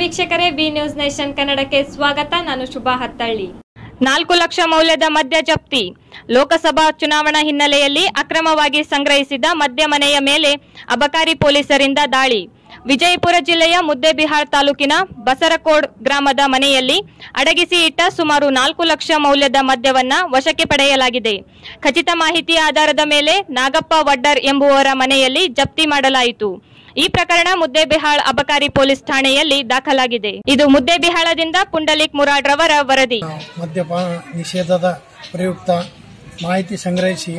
ವೀಕ್ಷಕರೇ, B news nation ಕನ್ನಡಕ್ಕೆ ಸ್ವಾಗತ. ನಾನು ಶುಭಾ ಹತ್ತಳ್ಳಿ. ನಾಲ್ಕು ಲಕ್ಷ ಮೌಲ್ಯದ ಮದ್ಯ ಜಪ್ತಿ. ಲೋಕಸಭಾ ಚುನಾವಣಾ ಹಿನ್ನೆಲೆಯಲ್ಲಿ ಅಕ್ರಮವಾಗಿ ಸಂಗ್ರಹಿಸಿದ ಮದ್ಯ ಮನೆಯ ಮೇಲೆ ಅಬಕಾರಿ ಪೊಲೀಸರಿಂದ ದಾಳಿ. ವಿಜಯಪುರ ಜಿಲ್ಲೆಯ ಮುದ್ದೇಬಿಹಾಳ್ ತಾಲೂಕಿನ ಬಸರಕೋಡ್ ಗ್ರಾಮದ ಮನೆಯಲ್ಲಿ ಅಡಗಿಸಿ ಇಟ್ಟ ಸುಮಾರು ನಾಲ್ಕು ಲಕ್ಷ ಮೌಲ್ಯದ ಮದ್ಯವನ್ನ ವಶಕ್ಕೆ ಪಡೆಯಲಾಗಿದೆ. ಖಚಿತ ಮಾಹಿತಿ ಆಧಾರದ ಮೇಲೆ ನಾಗಪ್ಪ ವಡ್ಡರ್ ಎಂಬುವರ ಮನೆಯಲ್ಲಿ ಜಪ್ತಿ ಮಾಡಲಾಯಿತು. ಈ ಪ್ರಕರಣ ಮುದ್ದೇಬಿಹಾಳ್ ಅಬಕಾರಿ ಪೊಲೀಸ್ ಠಾಣೆಯಲ್ಲಿ ದಾಖಲಾಗಿದೆ. ಇದು ಮುದ್ದೇಬಿಹಾಳದಿಂದ ಪುಂಡಲಿಕ್ ಮುರಾಡ್ ರವರ ವರದಿ ಮದ್ಯಪಾನ ನಿಷೇಧದ ಪ್ರಯುಕ್ತ ಮಾಹಿತಿ ಸಂಗ್ರಹಿಸಿ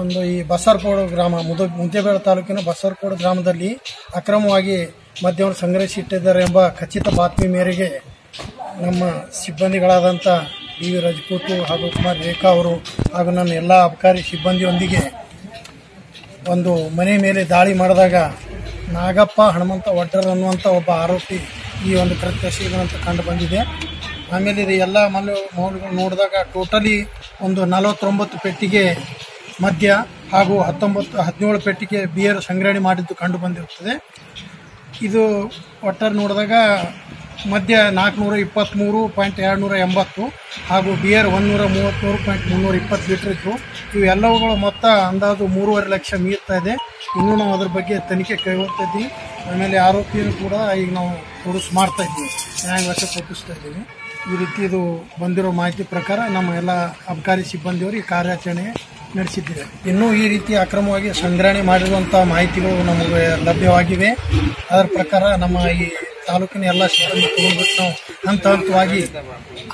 ಒಂದು ಈ ಬಸರ್ಕೋಡು ಗ್ರಾಮ, ಮುದ ಮುದ್ದೇಬೇಳ ತಾಲೂಕಿನ ಬಸರ್ಕೋಡು ಗ್ರಾಮದಲ್ಲಿ ಅಕ್ರಮವಾಗಿ ಮದ್ಯವನ್ನು ಸಂಗ್ರಹಿಸಿಟ್ಟಿದ್ದಾರೆ ಎಂಬ ಖಚಿತ ಬಾತ್ಮಿ ಮೇರೆಗೆ ನಮ್ಮ ಸಿಬ್ಬಂದಿಗಳಾದಂಥ ಡಿ. ವಿ. ರಜಪೂತು ಹಾಗೂ ಕುಮಾರ್ ರೇಖಾ ಅವರು ಹಾಗೂ ನನ್ನ ಎಲ್ಲ ಅಬಕಾರಿ ಸಿಬ್ಬಂದಿಯೊಂದಿಗೆ ಒಂದು ಮನೆ ಮೇಲೆ ದಾಳಿ ಮಾಡಿದಾಗ ನಾಗಪ್ಪ, ಹನುಮಂತ ವಡ್ಡರ್ ಅನ್ನುವಂಥ ಒಬ್ಬ ಆರೋಪಿ ಈ ಒಂದು ಕೃತ್ಯ ಅಂತ ಕಂಡು ಬಂದಿದೆ. ಆಮೇಲೆ ಇದು ಎಲ್ಲ ನೋಡಿ ನೋಡಿದಾಗ ಟೋಟಲಿ ಒಂದು ನಲವತ್ತೊಂಬತ್ತು ಪೆಟ್ಟಿಗೆ ಮದ್ಯ ಹಾಗೂ ಹತ್ತೊಂಬತ್ತು, ಹದಿನೇಳು ಪೆಟ್ಟಿಗೆ ಬಿಯರ್ ಸಂಗ್ರಹಣೆ ಮಾಡಿದ್ದು ಕಂಡು ಬಂದಿರುತ್ತದೆ. ಇದು ಒಟ್ಟಾರೆ ನೋಡಿದಾಗ ಮಧ್ಯ ನಾಲ್ಕುನೂರ ಇಪ್ಪತ್ತ್ಮೂರು ಪಾಯಿಂಟ್ ಎರಡು ನೂರ ಎಂಬತ್ತು ಹಾಗೂ ಬಿಯರ್ ಒಂದುನೂರ ಮೂವತ್ತ್ಮೂರು ಪಾಯಿಂಟ್ ಮುನ್ನೂರ ಇಪ್ಪತ್ತು ಲೀಟ್ರ್ ಇತ್ತು. ಇವೆಲ್ಲವುಗಳ ಮೊತ್ತ ಅಂದಾಜು ಮೂರುವರೆ ಲಕ್ಷ ಮೀರ್ತಾ ಇದೆ. ಇನ್ನೂ ನಾವು ಅದ್ರ ಬಗ್ಗೆ ತನಿಖೆ ಕೈಗೊಳ್ತಾ ಆಮೇಲೆ ಆರೋಪಿಯನ್ನು ಕೂಡ ಈಗ ನಾವು ಪೊಲೀಸ್ ಮಾಡ್ತಾ ಇದ್ದೀವಿ. ನ್ಯಾಯ ವಶಕ್ಕೆ ಒಪ್ಪಿಸ್ತಾ ಇದ್ದೀವಿ. ಈ ರೀತಿ ಇದು ಬಂದಿರೋ ಮಾಹಿತಿ ಪ್ರಕಾರ ನಮ್ಮ ಎಲ್ಲ ಅಬಕಾರಿ ಸಿಬ್ಬಂದಿಯವರು ಈ ಕಾರ್ಯಾಚರಣೆ ನಡೆಸಿದ್ದೇವೆ. ಇನ್ನೂ ಈ ರೀತಿ ಅಕ್ರಮವಾಗಿ ಸಂಗ್ರಹಣೆ ಮಾಡಿರುವಂಥ ಮಾಹಿತಿಗಳು ನಮಗೆ ಲಭ್ಯವಾಗಿವೆ. ಅದರ ಪ್ರಕಾರ ನಮ್ಮ ಈ ತಾಲೂಕಿನ ಎಲ್ಲ ಶಿಕ್ಷಣ ನಾವು ಹಂತ ಹಂತವಾಗಿ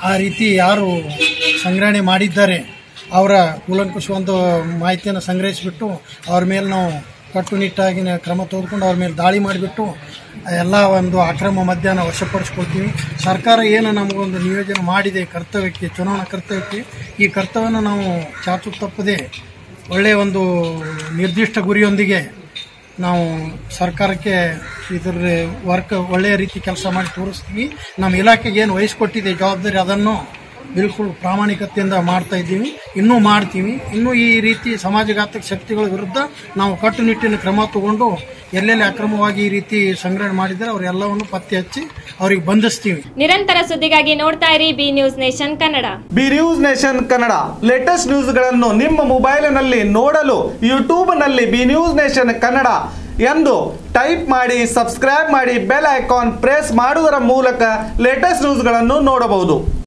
ಆ ರೀತಿ ಯಾರು ಸಂಗ್ರಹಣೆ ಮಾಡಿದ್ದಾರೆ, ಅವರ ಕೂಲಂಕುಷ ಒಂದು ಮಾಹಿತಿಯನ್ನು ಸಂಗ್ರಹಿಸಿಬಿಟ್ಟು ಅವ್ರ ಮೇಲೆ ನಾವು ಕಟ್ಟುನಿಟ್ಟಾಗಿನ ಕ್ರಮ ತೆಗೆದುಕೊಂಡು ಅವ್ರ ಮೇಲೆ ದಾಳಿ ಮಾಡಿಬಿಟ್ಟು ಎಲ್ಲ ಒಂದು ಅಕ್ರಮ ಮಧ್ಯಾಹ್ನ ವಶಪಡಿಸ್ಕೊಳ್ತೀವಿ. ಸರ್ಕಾರ ಏನು ನಮಗೊಂದು ನಿಯೋಜನೆ ಮಾಡಿದೆ, ಕರ್ತವ್ಯಕ್ಕೆ, ಚುನಾವಣಾ ಕರ್ತವ್ಯಕ್ಕೆ, ಈ ಕರ್ತವ್ಯನ ನಾವು ಚಾಚು ತಪ್ಪದೆ ಒಳ್ಳೆಯ ಒಂದು ನಿರ್ದಿಷ್ಟ ಗುರಿಯೊಂದಿಗೆ ನಾವು ಸರ್ಕಾರಕ್ಕೆ ಇದರ ವರ್ಕ್ ಒಳ್ಳೆಯ ರೀತಿ ಕೆಲಸ ಮಾಡಿ ತೋರಿಸ್ತೀವಿ. ನಮ್ಮ ಇಲಾಖೆಗೆ ಏನು ವಹಿಸ್ಕೊಟ್ಟಿದೆ ಜವಾಬ್ದಾರಿ ಅದನ್ನು ಬಿಲ್ಕುಲ್ ಪ್ರಾಮಾಣಿಕತೆಯಿಂದ ಮಾಡ್ತಾ ಇದ್ದೀವಿ. ಇನ್ನೂ ಮಾಡ್ತೀವಿ. ಇನ್ನೂ ಈ ರೀತಿ ಸಮಾಜಘಾತಕ ಶಕ್ತಿಗಳ ವಿರುದ್ಧ ನಾವು ಕಟ್ಟುನಿಟ್ಟಿನ ಕ್ರಮ ತಗೊಂಡು ಎಲ್ಲೆಲ್ಲಿ ಅಕ್ರಮವಾಗಿ ಈ ರೀತಿ ಸಂಗ್ರಹಣೆ ಮಾಡಿದರೆ ಅವರೆಲ್ಲವನ್ನು ಪತ್ತೆ ಹಚ್ಚಿ ಅವರಿಗೆ ಬಂಧಿಸ್ತೀವಿ. ನಿರಂತರ ಸುದ್ದಿಗಾಗಿ ನೋಡ್ತಾ ಇರಿ B news nation Kannada. B news nation Kannada. Latest ನ್ಯೂಸ್ಗಳನ್ನು ನಿಮ್ಮ ಮೊಬೈಲಿನಲ್ಲಿ ನೋಡಲು ಯೂಟ್ಯೂಬ್ನಲ್ಲಿ ಬಿ ನ್ಯೂಸ್ ನೇಷನ್ ಕನ್ನಡ ಎಂದು ಟೈಪ್ ಮಾಡಿ ಸಬ್ಸ್ಕ್ರೈಬ್ ಮಾಡಿ ಬೆಲ್ ಐಕಾನ್ ಪ್ರೆಸ್ ಮಾಡುವುದರ ಮೂಲಕ ಲೇಟೆಸ್ಟ್ ನ್ಯೂಸ್ಗಳನ್ನು ನೋಡಬಹುದು.